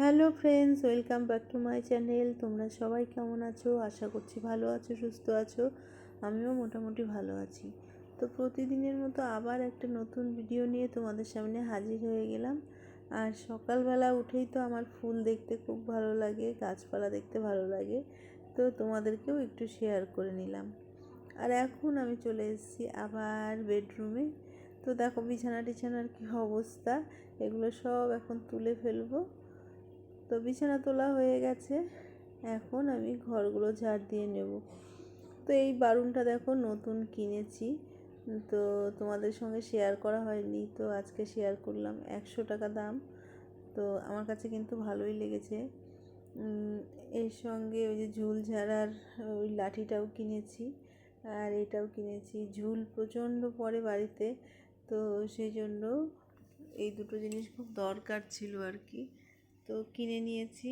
Hello friends, welcome back to my channel. তোমরা সবাই কেমন আছো? আশা করছি ভালো আছো, সুস্থ আছো। আমিও মোটামুটি ভালো আছি। তো প্রতিদিনের মতো আবার একটা নতুন ভিডিও নিয়ে তোমাদের সামনে হাজির হয়ে গেলাম। আর সকালবেলা উঠেই তো আমার ফুল দেখতে খুব ভালো লাগে, গাছপালা দেখতে ভালো লাগে। তো তোমাদেরকেও একটু শেয়ার করে নিলাম। আর এখন আমি চলে এসেছি আবার বেডরুমে তো দেখো বিছানা টিছানার কী অবস্থা? এগুলো সব এখন তুলে ফেলব। তো বিছানা তোলা হয়ে গেছে। এখন আমি ঘরগুলো ঝাড় দিয়ে নেব। তো এই বারুনটা দেখো নতুন কিনেছি। তো তোমাদের সঙ্গে শেয়ার করা হয়নি। তো আজকে শেয়ার করলাম একশো টাকা দাম। তো আমার কাছে কিন্তু ভালোই লেগেছে। এর সঙ্গে ওই যে ঝুল ঝাড়ার ওই লাঠিটাও কিনেছি। আর এটাও কিনেছি। ঝুল প্রচণ্ড পড়ে বাড়িতে। তো সেই জন্য এই দুটো জিনিস খুব দরকার ছিল আর কি। তো কিনে নিয়েছি।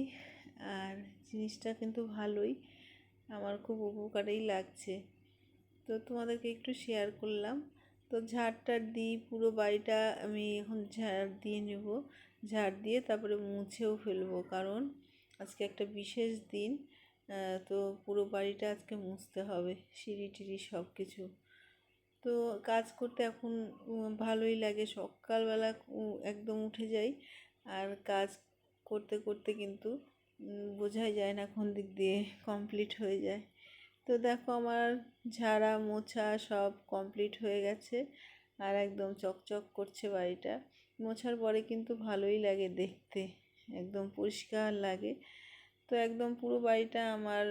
আর জিনিসটা কিন্তু ভালোই। আমার খুব উপকারেই লাগছে। তো তোমাদেরকে একটু শেয়ার করলাম। তো ঝাড়টার দিই পুরো বাড়িটা আমি এখন ঝাড় দিয়ে নেব। ঝাড় দিয়ে তারপরে মুছেও ফেলব। কারণ আজকে একটা বিশেষ দিন। তো পুরো বাড়িটা আজকে মুছতে হবে। সিঁড়ি টিড়ি সব কিছু তো কাজ করতে এখন ভালোই লাগে। সকালবেলা একদম উঠে যাই। আর কাজ করতে করতে কিন্তু বোঝাই যায় না কোন দিক দিয়ে কমপ্লিট হয়ে যায়। তো দেখো আমার ঝাড়া, মোছা সব কমপ্লিট হয়ে গেছে আর একদম চকচক করছে বাড়িটা। মোছার পরে কিন্তু ভালোই লাগে দেখতে, একদম পরিষ্কার লাগে। তো একদম পুরো বাড়িটা আমার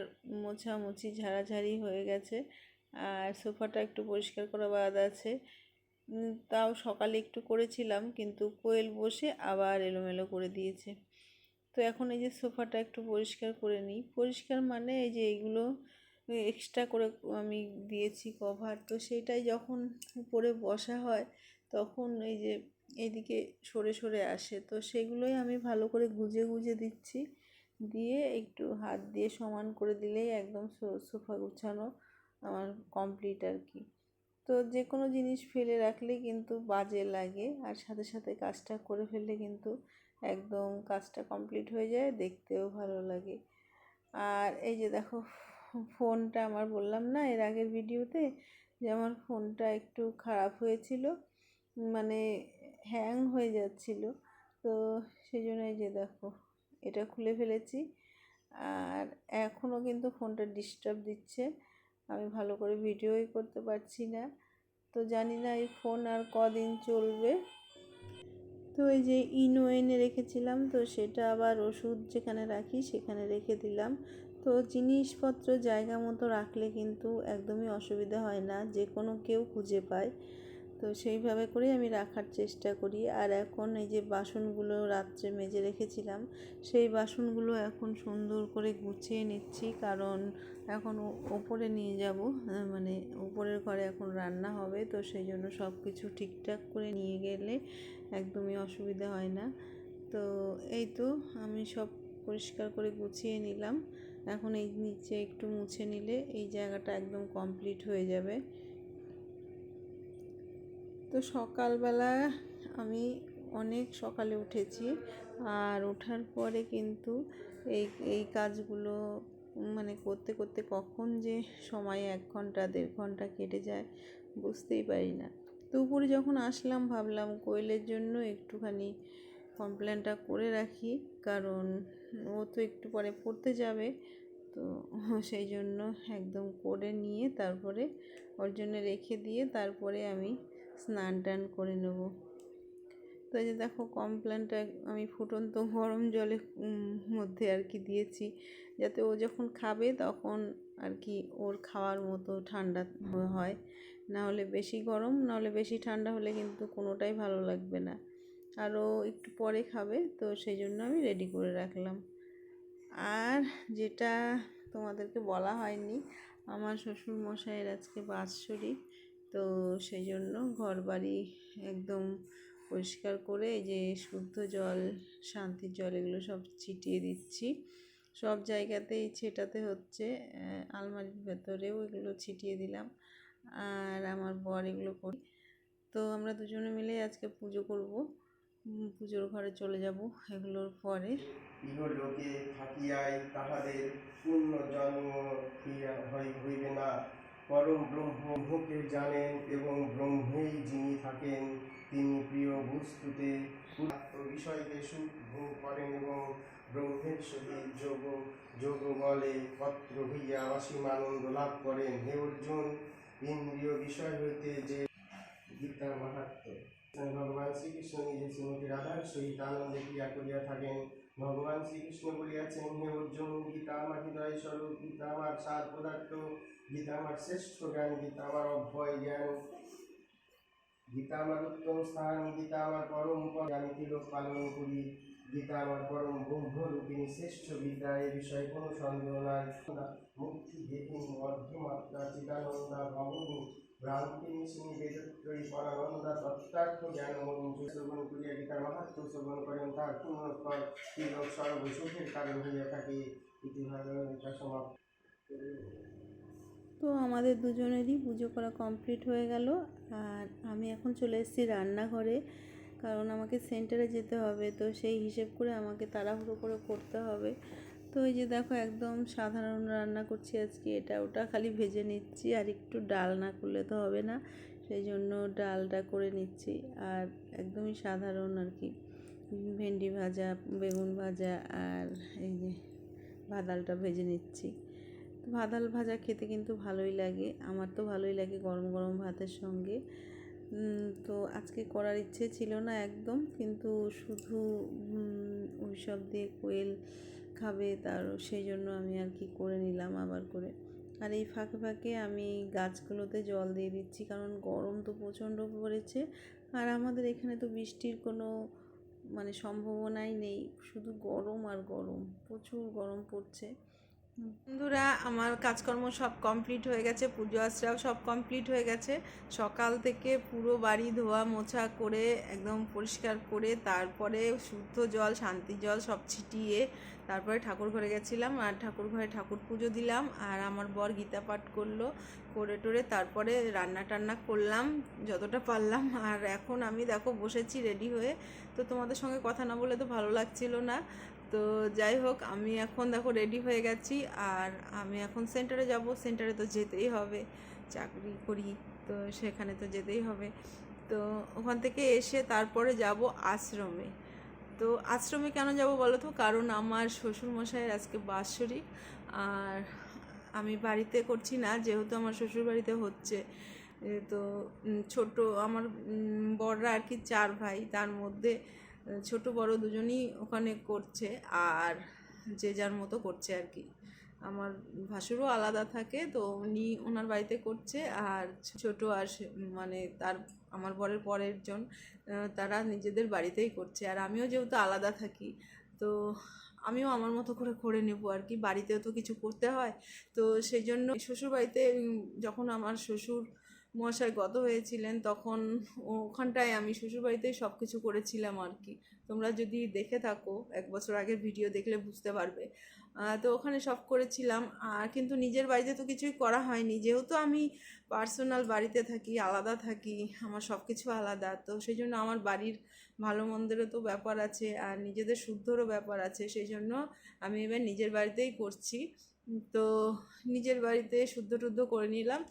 মোছামুছি, ঝাড়াঝাড়ি হয়ে গেছে আর সোফাটা একটু পরিষ্কার করা বাদ আছে। তাও সকালে একটু করেছিলাম কিন্তু কোয়েল বসে আবার এলোমেলো করে দিয়েছে। তো এখন এই যে সোফাটা একটু পরিষ্কার করে নিই। পরিষ্কার মানে এই যে এইগুলো এক্সট্রা করে আমি দিয়েছি কভার তো সেটাই যখন উপরে বসা হয়, তখন এই যে এইদিকে সরে সরে আসে। তো সেগুলোই আমি ভালো করে গুজে গুজে দিচ্ছি। দিয়ে একটু হাত দিয়ে সমান করে দিলেই একদম সোফা গুছানো আমার কমপ্লিট আর কি। তো যে কোনো জিনিস ফেলে রাখলে কিন্তু বাজে লাগে। আর সাথে সাথে কাজটা করে ফেললে কিন্তু একদম কাজটা কমপ্লিট হয়ে যায়, দেখতেও ভালো লাগে। আর এই যে দেখো, ফোনটা আমার বললাম না এর আগের ভিডিওতে যে আমার ফোনটা একটু খারাপ হয়েছিল মানে হ্যাং হয়ে যাচ্ছিল। তো সেই জন্য এই যে দেখো, এটা খুলে ফেলেছি। আর এখনও কিন্তু ফোনটা ডিস্টার্ব দিচ্ছে। আমি ভালো করে ভিডিওই করতে পারছি না। তো জানি না এই ফোন আর কদিন চলবে। তো এই যে ইনো এনে রেখেছিলাম, তো সেটা আবার ওষুধ যেখানে রাখি সেখানে রেখে দিলাম। তো জিনিসপত্র জায়গা মতো রাখলে কিন্তু একদমই অসুবিধা হয় না যে কোনো কেউ খুঁজে পায়। তো সেইভাবে করেই আমি রাখার চেষ্টা করি। আর এখন এই যে বাসনগুলো রাত্রে মেজে রেখেছিলাম, সেই বাসনগুলো এখন সুন্দর করে গুছিয়ে নিচ্ছি। কারণ এখন ওপরে নিয়ে যাব মানে উপরের ঘরে এখন রান্না হবে, তো সেই জন্য সব কিছু ঠিকঠাক করে নিয়ে গেলে একদমই অসুবিধা হয় না। তো এই তো আমি সব পরিষ্কার করে গুছিয়ে নিলাম। এখন এই নিচে একটু মুছে নিলে এই জায়গাটা একদম কমপ্লিট হয়ে যাবে। তো সকালবেলা আমি অনেক সকালে উঠেছি। আর ওঠার পরে কিন্তু এই এই কাজগুলো মানে করতে করতে কখন যে সময় এক ঘণ্টা, দেড় ঘণ্টা কেটে যায় বুঝতেই পারি না। তো উপরে যখন আসলাম ভাবলাম কোয়েলের জন্য একটুখানি কমপ্লেনটা করে রাখি, কারণ ও তো একটু পরে পড়তে যাবে। তো সেই জন্য একদম করে নিয়ে তারপরে ওর জন্য রেখে দিয়ে তারপরে আমি স্নান টান করে নেব। তো এই যে দেখো কমপ্লেনটা আমি ফুটন্ত গরম জলের মধ্যে আর কি দিয়েছি। যাতে ও যখন খাবে তখন আর কি ওর খাওয়ার মতো ঠান্ডা হয়। না হলে বেশি গরম না হলে বেশি ঠান্ডা হলে কিন্তু কোনোটাই ভালো লাগবে না। আরও একটু পরে খাবে, তো সেই জন্য আমি রেডি করে রাখলাম। আর যেটা তোমাদেরকে বলা হয়নি, আমার শ্বশুর মশাইয়ের আজকে বাৎসরিক। তো সেই জন্য ঘর বাড়ি একদম পরিষ্কার করে যে শুদ্ধ জল, শান্তির জল এগুলো সব ছিটিয়ে দিচ্ছি। সব জায়গাতেই ছেটাতে হচ্ছে আলমারির ভেতরেও এগুলো ছিটিয়ে দিলাম। আর আমার বর এগুলো করি, তো আমরা দুজনে মিলে আজকে পুজো করব। পুজোর ঘরে চলে যাব এগুলোর পরে। থাকিয়াই তাহাদের পূর্ণ জন্ম হইবে না। পরম ব্রহ্মকে জানেন এবং ব্রহ্মেই যিনি থাকেন, তিনি প্রিয় বস্তুতে বিষয়কে সুখ ভোগ করেন এবং ব্রহ্মের সহিত যোগ যোগ বলে পত্র হইয়া অসীম আনন্দ লাভ করেন। হে অর্জুন, ইন্দ্রিয় বিষয় হইতে যে গীতার মাহাত্ম। ভগবান শ্রীকৃষ্ণ নিজে শ্রীমতী রাধার সহিত আনন্দে ক্রিয়া করিয়া থাকেন। ভগবান শ্রীকৃষ্ণ বলিয়াছেন, হে অর্জুন, গীতা আমার হৃদয় স্বরূপ, গীতা আমার সার পদার্থ। গীতা আমার শ্রেষ্ঠ জ্ঞান গীতা আমার অভয় জ্ঞান, গীতা আমার উত্তম স্থান, গীতা আমার পরম আমি তিলক পালন করি? গীতা আমার পরম ব্রহ্মরূপিণী শ্রেষ্ঠ বিদ্যা, এ বিষয়ে কোনো সন্দেহ নাই। মুক্তি দেহিনী অর্ধমাত্রা চিদানন্দা ভবনী ভ্রান্তি নিশিনী বেদত্রয়ী পরানন্দা তত্ত্বার্থ জ্ঞান মঞ্জু শ্রবণ করিয়া গীতার মাহাত্ম শ্রবণ করেন পূর্ণ ফল তিলক সর্ব সুখের কারণ হইয়া থাকে। ইতিহাস গীতা সমাপ্ত। তো আমাদের দুজনেরই পুজো করা কমপ্লিট হয়ে গেল। আর আমি এখন চলে এসেছি রান্নাঘরে, কারণ আমাকে সেন্টারে যেতে হবে, তো সেই হিসেব করে আমাকে তাড়াহুড়ো করে করতে হবে। তো এই যে দেখো, একদম সাধারণ রান্না করছি আজকে। এটা ওটা খালি ভেজে নিচ্ছি, আর একটু ডাল না করলে তো হবে না। সেই জন্য ডালটা করে নিচ্ছি, আর একদমই সাধারণ আর কি। ভেন্ডি ভাজা, বেগুন ভাজা, আর এই যে ভাদালটা ভেজে নিচ্ছি। তো ভাদাল ভাজা খেতে কিন্তু ভালোই লাগে। আমার তো ভালোই লাগে গরম গরম ভাতের সঙ্গে। তো আজকে করার ইচ্ছে ছিল না একদম, কিন্তু শুধু সব দিয়ে কোয়েল খাবে, তার সেই জন্য আমি আর কি করে নিলাম আবার করে। আর এই ফাঁকে ফাঁকে আমি গাছগুলোতে জল দিয়ে দিচ্ছি, কারণ গরম তো প্রচণ্ড পড়েছে। আর আমাদের এখানে তো বৃষ্টির কোনো মানে সম্ভাবনাই নেই। শুধু গরম আর গরম, প্রচুর গরম পড়ছে। বন্ধুরা, আমার কাজকর্ম সব কমপ্লিট হয়ে গেছে, পুজো আশ্রাও সব কমপ্লিট হয়ে গেছে। সকাল থেকে পুরো বাড়ি ধোয়া মোছা করে একদম পরিষ্কার করে তারপরে শুদ্ধ জল, শান্তি জল সব ছিটিয়ে তারপরে ঠাকুর ঘরে গেছিলাম আর ঠাকুর ঘরে ঠাকুর পুজো দিলাম আর আমার বর গীতা পাঠ করল, করে টোরে তারপরে রান্না টান্না করলাম যতটা পারলাম। আর এখন আমি দেখো বসেছি রেডি হয়ে। তো তোমাদের সঙ্গে কথা না বলে তো ভালো লাগছিল না। তো যাই হোক, আমি এখন দেখো রেডি হয়ে গেছি আর আমি এখন সেন্টারে যাব। সেন্টারে তো যেতেই হবে, চাকরি করি তো সেখানে তো যেতেই হবে। তো ওখান থেকে এসে তারপরে যাব আশ্রমে। তো আশ্রমে কেন যাব বলো তো? কারণ আমার শ্বশুরমশাইয়ের আজকে বাৎসরিক। আর আমি বাড়িতে করছি না, যেহেতু আমার শ্বশুর বাড়িতে হচ্ছে তো ছোট, আমার বড়রা আর কি চার ভাই, তার মধ্যে ছোট বড় দুজনই ওখানে করছে আর যে যার মতো করছে আর কি। আমার ভাসুরও আলাদা থাকে, তো উনি ওনার বাড়িতে করছে আর ছোট আর মানে তার, আমার বরের পরের জন তারা নিজেদের বাড়িতেই করছে। আর আমিও যেহেতু আলাদা থাকি, তো আমিও আমার মতো করে করে নেব আর কি। বাড়িতেও তো কিছু করতে হয়, তো সেই জন্য শ্বশুর বাড়িতে যখন আমার শ্বশুর মশাই গত হয়েছিলেন, তখন ওখানটায় আমি শ্বশুরবাড়িতেই সব কিছু করেছিলাম আর কি। তোমরা যদি দেখে থাকো, এক বছর আগের ভিডিও দেখলে বুঝতে পারবে। তো ওখানে সব করেছিলাম, আর কিন্তু নিজের বাড়িতে তো কিছুই করা হয়নি। যেহেতু আমি পার্সোনাল বাড়িতে থাকি, আলাদা থাকি, আমার সব কিছু আলাদা, তো সেই জন্য আমার বাড়ির ভালো মন্দেরও তো ব্যাপার আছে, আর নিজেদের শুদ্ধরও ব্যাপার আছে, সেই জন্য আমি এবার নিজের বাড়িতেই করছি। তো নিজের বাড়িতে শুদ্ধ টুদ্ধ করে নিলাম।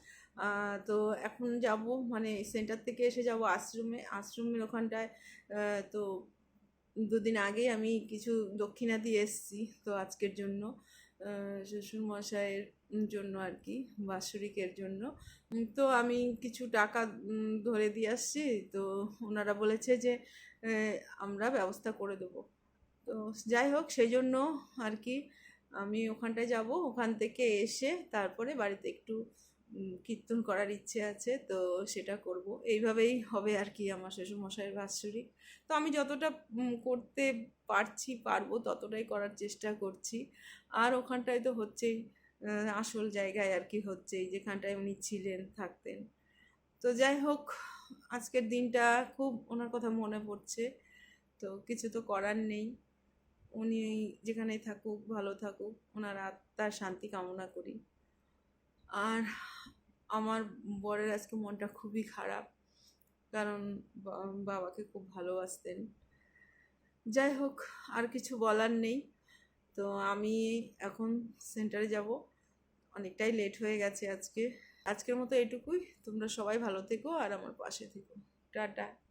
তো এখন যাব মানে সেন্টার থেকে এসে যাব আশ্রমে আশ্রমের ওখানটায় তো দুদিন আগেই আমি কিছু দক্ষিণা দিয়ে এসেছি, তো আজকের জন্য। শ্বশুরমশাইয়ের জন্য আর কি, বাৎসরিকের জন্য। তো আমি কিছু টাকা ধরে দিয়ে আসছি, তো ওনারা বলেছে যে আমরা ব্যবস্থা করে দেবো। তো যাই হোক, সেই জন্য আর কি আমি ওখানটায় যাব। ওখান থেকে এসে তারপরে বাড়িতে একটু কীর্তন করার ইচ্ছে আছে, তো সেটা করব। এইভাবেই হবে আর কি আমার শ্বশুরমশাইয়ের বাৎসরিক। তো আমি যতটা করতে পারছি, পারব ততটাই করার চেষ্টা করছি। আর ওখানটায় তো হচ্ছেই আসল জায়গায় আর কি হচ্ছেই, যেখানটায় উনি ছিলেন, থাকতেন। তো যাই হোক, আজকের দিনটা খুব ওনার কথা মনে পড়ছে। তো কিছু তো করার নেই। উনি যেখানেই থাকুক, ভালো থাকুক, ওনার আত্মার শান্তি কামনা করি। আর আমার বরের আজকে মনটা খুবই খারাপ। কারণ বাবাকে খুব ভালোবাসতেন। যাই হোক, আর কিছু বলার নেই। তো আমি এখন সেন্টারে যাব। অনেকটাই লেট হয়ে গেছে আজকে। আজকের মতো এটুকুই। তোমরা সবাই ভালো থেকো আর আমার পাশে থেকো। টাটা।